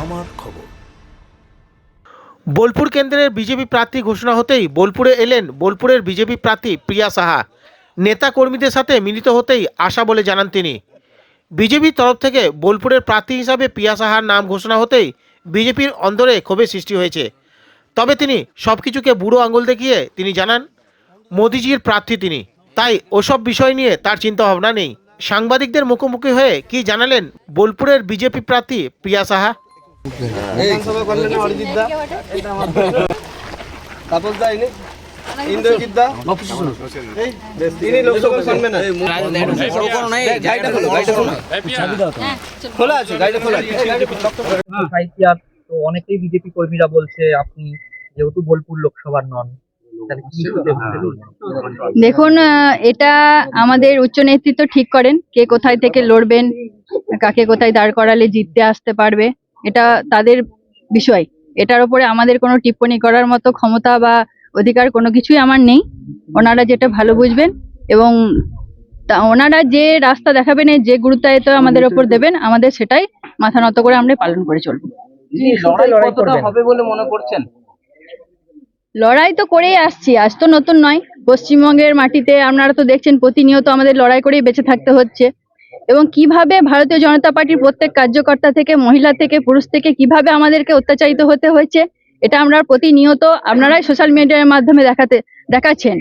আমার খবর। বোলপুর কেন্দ্রের বিজেপি প্রার্থী ঘোষণা হতেই বোলপুরে এলেন বোলপুরের বিজেপি প্রার্থী প্রিয়া সাহা। নেতা কর্মীদের সাথে মিলিত হতেই আশা বলে জানান তিনি। বিজেপির তরফ থেকে বোলপুরের প্রার্থী হিসাবে প্রিয়া সাহার নাম ঘোষণা হতেই বিজেপির অন্দরে ক্ষোভের সৃষ্টি হয়েছে। তবে তিনি সব কিছুকে বুড়ো আঙুল দেখিয়ে তিনি জানান, মোদিজির প্রার্থী তিনি। তাই ওসব বিষয় নিয়ে তার চিন্তা ভাবনা নেই। সাংবাদিকদের মুখোমুখি হয়ে কি জানালেন বোলপুরের বিজেপি প্রার্থী প্রিয়া সাহা? বিধানসভা করলেন অরিজিৎ দা? তাপস দা ইনি? ইন্দ্রজিৎ দা? ইনি লোকসভা করবেন না? গাড়িটা খোলো, গাড়িটা খোলো। খোলা আছে। গাড়িটা খোলা তো অনেকেই বিজেপি কর্মীরা বলছে আপনি যেহেতু বোলপুর লোকসভার নন? দেখুন এটা আমাদের উচ্চ নেতৃত্ব ঠিক করেন কে কোথায় থেকে লড়বেন কাকে কোথায় দাঁড় করালে জিততে আসতে পারবে। এটা তাদের বিষয়। এটার উপরে আমাদের কোনো টিপ্পণী করার মতো ক্ষমতা বা অধিকার কোনো কিছুই আমার নেই। ওনারা যেটা ভালো বুঝবেন এবং তা ওনারা যে রাস্তা দেখাবেন এই যে গুরুত্বায়িত আমাদের ওপর দেবেন আমাদের সেটাই মাথা নত করে আমরা পালন করে চলবো। কি কতটা হবে বলে মনে করছেন? লড়াই তো করেই আসছি আজ তো নতুন নয়। পশ্চিমবঙ্গের মাটিতে আপনারা তো দেখছেন প্রতিনিয়ত আমাদের লড়াই করেই বেঁচে থাকতে হচ্ছে। এবং কীভাবে ভারতীয় জনতা পার্টির প্রত্যেক কার্যকর্তা থেকে মহিলা থেকে পুরুষ থেকে কীভাবে আমাদেরকে অত্যাচারিত হতে হয়েছে এটা আমরা প্রতিনিয়ত আপনারাই সোশ্যাল মিডিয়ার মাধ্যমে দেখাতে দেখাচ্ছেন।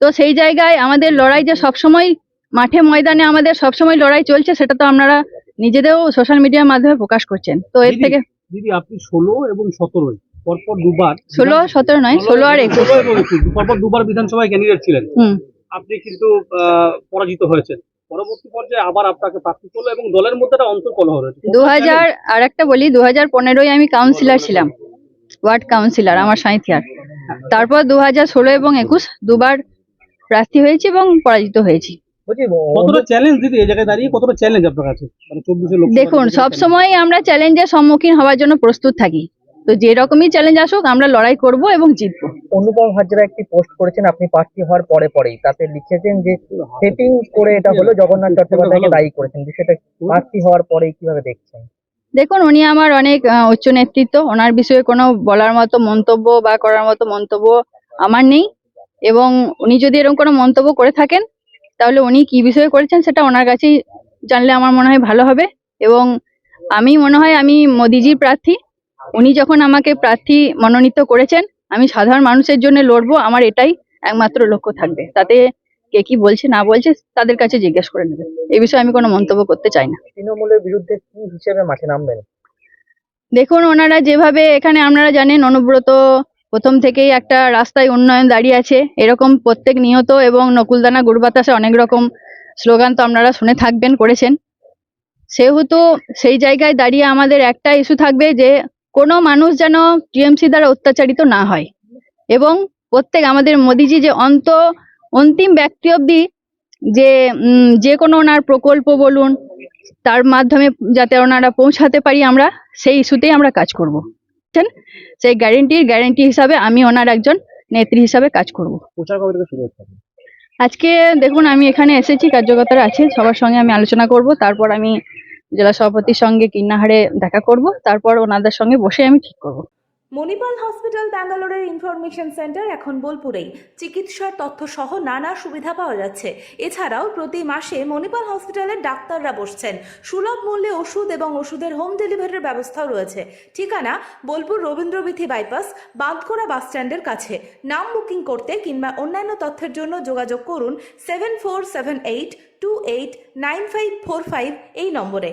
তো সেই জায়গায় আমাদের লড়াই যে সবসময় মাঠে ময়দানে আমাদের সবসময় লড়াই চলছে সেটা তো আপনারা নিজেদেরও সোশ্যাল মিডিয়ার মাধ্যমে প্রকাশ করছেন। তো এর থেকে দিদি আপনি ষোলো এবং সতেরোই পরপর দুবার ষোলো সতেরো নয় ষোলো আর একুশ। পরপর দুবার বিধানসভায় ক্যান্ডিডেট ছিলেন। আপনি কিন্তু পরাজিত হয়েছেন। পরবর্তী পর্যায়ে আবার আপনাকে প্রার্থী করল এবং দলের মধ্যে একটা অন্তর্কলহ রয়েছে দু হাজার আর একটা বলি দু হাজার পনেরোই আমি কাউন্সিলর ছিলাম ওয়ার্ড কাউন্সিলর আমার সাঁইথিয়ার। তারপর দু হাজার ষোলো এবং একুশ দুবার প্রার্থী হয়েছি এবং পরাজিত হয়েছি। বলছি কতটা চ্যালেঞ্জ দিদি এই জায়গায় দাঁড়িয়ে? কতটা চ্যালেঞ্জ আপনার কাছে? মানে দেখুন সব সময় আমরা চ্যালেঞ্জের সম্মুখীন হওয়ার জন্য প্রস্তুত থাকি। তো যে রকমই চ্যালেঞ্জ আসুক আমরা লড়াই করব এবং জিতবো। অনুপম হাজরা একটি পোস্ট করেছেন আপনি প্রার্থী হওয়ার পরে পরেই। তাতে লিখেছেন যে সেটিং করে এটা হলো জগন্নাথ চট্টোপাধ্যায়কে দায়ী করেছেন। বিষয়টা প্রার্থী হওয়ার পরেই কীভাবে দেখছেন? দেখুন উনি আমার অনেক উচ্চ নেতৃত্ব। ওনার বিষয়ে কোনো বলার মতো মন্তব্য বা করার মতো মন্তব্য আমার নেই। এবং উনি যদি এরকম কোনো মন্তব্য করে থাকেন তাহলে উনি কি বিষয়ে করেছেন সেটা ওনার কাছেই জানলে আমার মনে হয় ভালো হবে। এবং আমি মনে হয় আমি মোদিজির প্রার্থী। উনি যখন আমাকে প্রার্থী মনোনীত করেছেন আমি সাধারণ মানুষের জন্য লড়বো আমার এটাই একমাত্র লক্ষ্য থাকবে। তাতে কে কি বলছে না বলছে তাদের কাছে জিজ্ঞেস করে নেবে। এই বিষয়ে আমি কোনো মন্তব্য করতে চাই না। তৃণমূলের বিরুদ্ধে কি হিসেবে মাঠে নামবেন? দেখুন ওনারা যেভাবে এখানে আপনারা জানেন অনুব্রত প্রথম থেকেই একটা রাস্তায় উন্নয়ন দাঁড়িয়ে আছে। এরকম প্রত্যেক নিহত এবং নকুলদানা গুড় বাতাসে অনেক রকম স্লোগান তো আপনারা শুনে থাকবেন করেছেন। সেহেতু সেই জায়গায় দাঁড়িয়ে আমাদের একটা ইস্যু থাকবে যে কোনো মানুষ যেন টিএমসি দ্বারা অত্যাচারিত না হয়। এবং প্রত্যেক আমাদের মোদিজি যে অন্ত অন্তিম ব্যক্তি অব্দি যে যে কোনো ওনার প্রকল্প বলুন তার মাধ্যমে যাতে ওনারা পৌঁছাতে পারি আমরা সেই ইস্যুতেই আমরা কাজ করব। বুঝছেন? সেই গ্যারেন্টির গ্যারেন্টি হিসাবে আমি ওনার একজন নেত্রী হিসাবে কাজ করব। আজকে দেখুন আমি এখানে এসেছি কার্যকর্তারা আছে সবার সঙ্গে আমি আলোচনা করব তারপর আমি জেলা সভাপতির সঙ্গে কিন্নাহারে দেখা করব তারপর ওনাদের সঙ্গে বসে আমি ঠিক করব। মণিপাল হসপিটাল, ব্যাঙ্গালোরের ইনফরমেশন সেন্টার এখন বোলপুরেই। চিকিৎসার তথ্য সহ নানা সুবিধা পাওয়া যাচ্ছে। এছাড়াও প্রতি মাসে মণিপাল হসপিটালের ডাক্তাররা বসছেন। সুলভ মূল্যে ওষুধ এবং ওষুধের হোম ডেলিভারির ব্যবস্থাও রয়েছে। ঠিকানা, বোলপুর রবীন্দ্রবিথি বাইপাস, বাঁধকোড়া বাস স্ট্যান্ডের কাছে। নাম বুকিং করতে কিংবা অন্যান্য তথ্যের জন্য যোগাযোগ করুন seven four seven eight two eight nine five four five এই নম্বরে।